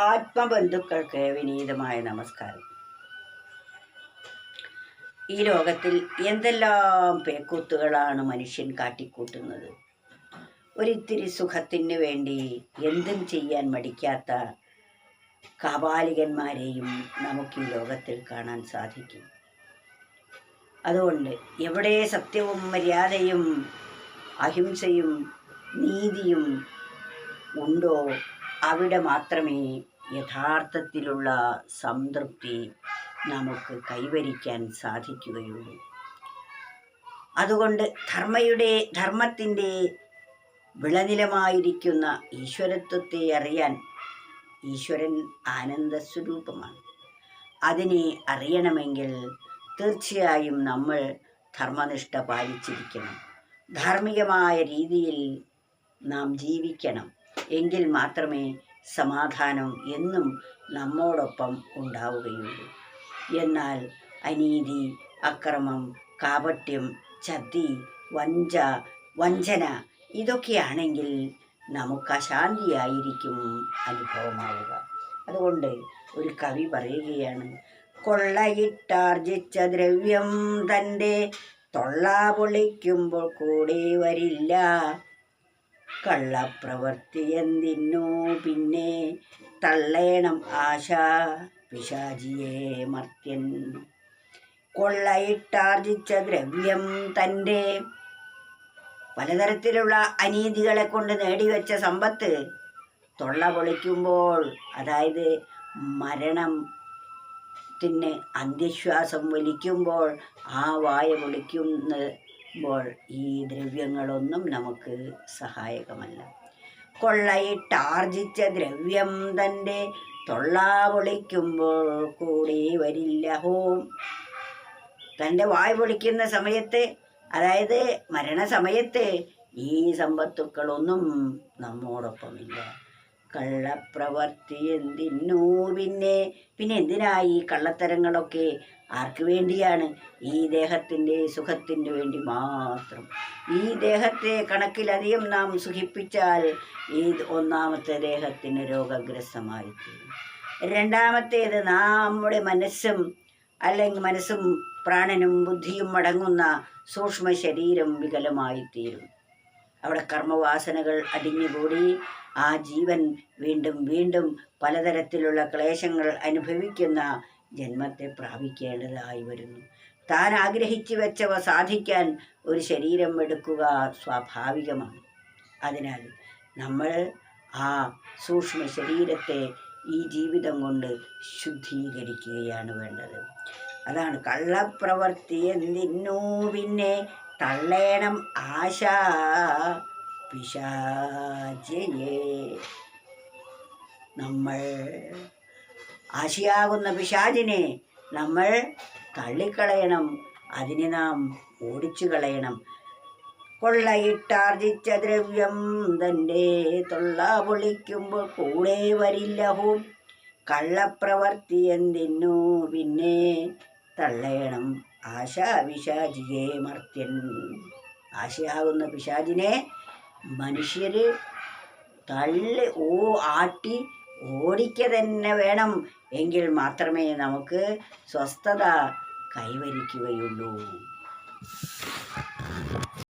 ആത്മബന്ധുക്കൾക്ക് വിനീതമായ നമസ്കാരം. ഈ ലോകത്തിൽ എന്തെല്ലാം പേക്കൂത്തുകളാണ് മനുഷ്യൻ കാട്ടിക്കൂട്ടുന്നത്? ഒരിത്തിരി സുഖത്തിന് വേണ്ടി എന്തും ചെയ്യാൻ മടിക്കാത്ത കാപാലികന്മാരെയും നമുക്ക് ഈ ലോകത്തിൽ കാണാൻ സാധിക്കും. അതുകൊണ്ട് എവിടെ സത്യവും മര്യാദയും അഹിംസയും നീതിയും ഉണ്ടോ അവിടെ മാത്രമേ യഥാർത്ഥത്തിലുള്ള സംതൃപ്തി നമുക്ക് കൈവരിക്കാൻ സാധിക്കുകയുള്ളൂ. അതുകൊണ്ട് ധർമ്മയുടെ ധർമ്മത്തിന്റെ വിളനിലമായിരിക്കുന്ന ഈശ്വരത്വത്തെ അറിയാൻ ഈശ്വരൻ ആനന്ദസ്വരൂപമാണ്. അതിനെ അറിയണമെങ്കിൽ തീർച്ചയായും നമ്മൾ ധർമ്മനിഷ്ഠ പാലിച്ചിരിക്കണം. ധാർമ്മികമായ രീതിയിൽ നാം ജീവിക്കണം. എങ്കിൽ മാത്രമേ സമാധാനം എന്നും നമ്മോടൊപ്പം ഉണ്ടാവുകയുള്ളൂ. എന്നാൽ അനീതി അക്രമം കാപട്യം ചതി വഞ്ച വഞ്ചന ഇതൊക്കെയാണെങ്കിൽ നമുക്ക് അശാന്തിയായിരിക്കും അനുഭവമാവുക. അതുകൊണ്ട് ഒരു കവി പറയുകയാണ് കൊള്ളയിട്ടാർജിച്ച ദ്രവ്യം തന്റെ തൊള്ള പൊളിക്കുമ്പോൾ കൂടെ വരില്ല. കള്ളപ്രവൃത്തി എന്തിനു പിന്നെ തള്ളേണം ആശ പിശാചിയെ മർത്യൻ. കൊള്ളയിട്ടാർജിച്ച ദ്രവ്യം തന്റെ പലതരത്തിലുള്ള അനീതികളെ കൊണ്ട് നേടിവെച്ച സമ്പത്ത് തൊള്ള പൊളിക്കുമ്പോൾ അതായത് മരണം ത്തിന് അന്ത്യശ്വാസം വലിക്കുമ്പോൾ ആ വായ പൊളിക്കുമ്പോൾ ഈ ദ്രവ്യങ്ങളൊന്നും നമുക്ക് സഹായകമല്ല. കൊള്ളയിട്ടാർജിച്ച ദ്രവ്യം തന്റെ തൊള്ള പൊളിക്കുമ്പോൾ കൂടി വരില്ല ഹോം. തന്റെ വായ് പൊളിക്കുന്ന സമയത്ത് അതായത് മരണസമയത്ത് ഈ സമ്പത്തുക്കളൊന്നും നമ്മോടൊപ്പമില്ല. കള്ളപ്രവർത്തി എന്തിനു പിന്നെ? പിന്നെ എന്തിനാ ഈ കള്ളത്തരങ്ങളൊക്കെ? ആർക്ക് വേണ്ടിയാണ്? ഈ ദേഹത്തിന്റെ സുഖത്തിന് വേണ്ടി മാത്രം. ഈ ദേഹത്തെ കണക്കിലധികം നാം സുഖിപ്പിച്ചാൽ ഈ ഒന്നാമത്തെ ദേഹത്തിന് രോഗഗ്രസ്തമായി തീരും രണ്ടാമത്തേത് നമ്മുടെ മനസ്സും അല്ലെങ്കിൽ മനസ്സും പ്രാണനും ബുദ്ധിയും അടങ്ങുന്ന സൂക്ഷ്മ ശരീരം വികലമായി തീരും അവിടെ കർമ്മവാസനകൾ അടിഞ്ഞുകൂടി. ആ ജീവൻ വീണ്ടും വീണ്ടും പലതരത്തിലുള്ള ക്ലേശങ്ങൾ അനുഭവിക്കുന്ന ജന്മത്തെ പ്രാപിക്കേണ്ടതായി വരുന്നു. താൻ ആഗ്രഹിച്ചു വെച്ചവ സാധിക്കാൻ ഒരു ശരീരം എടുക്കുക സ്വാഭാവികമാണ്. അതിനാൽ നമ്മൾ ആ സൂക്ഷ്മ ശരീരത്തെ ഈ ജീവിതം കൊണ്ട് ശുദ്ധീകരിക്കുകയാണ് വേണ്ടത്. അതാണ് കള്ളപ്രവർത്തി എന്തിനോ പിന്നെ തള്ളേണം ആശ പിശാചയെ നമ്മൾ ആശയാകുന്ന പിശാചിനെ നമ്മൾ തള്ളിക്കളയണം. അതിനെ നാം ഓടിച്ചു കളയണം കൊള്ളയിട്ടാർജിച്ച ദ്രവ്യം തന്റെ തൊള്ള പൊളിക്കുമ്പോൾ കൂടെ വരില്ലഹും കള്ളപ്രവർത്തി എന്തിനു പിന്നെ? തള്ളയണം. ആശ പിശാചിയെ മർത്യൻ. ആശയാകുന്ന പിശാചിനെ മനുഷ്യർ തള്ളി ഓ ആട്ടി ഓടിക്ക തന്നെ വേണം. എങ്കിൽ മാത്രമേ നമുക്ക് സ്വസ്ഥത കൈവരിക്കുകയുള്ളൂ.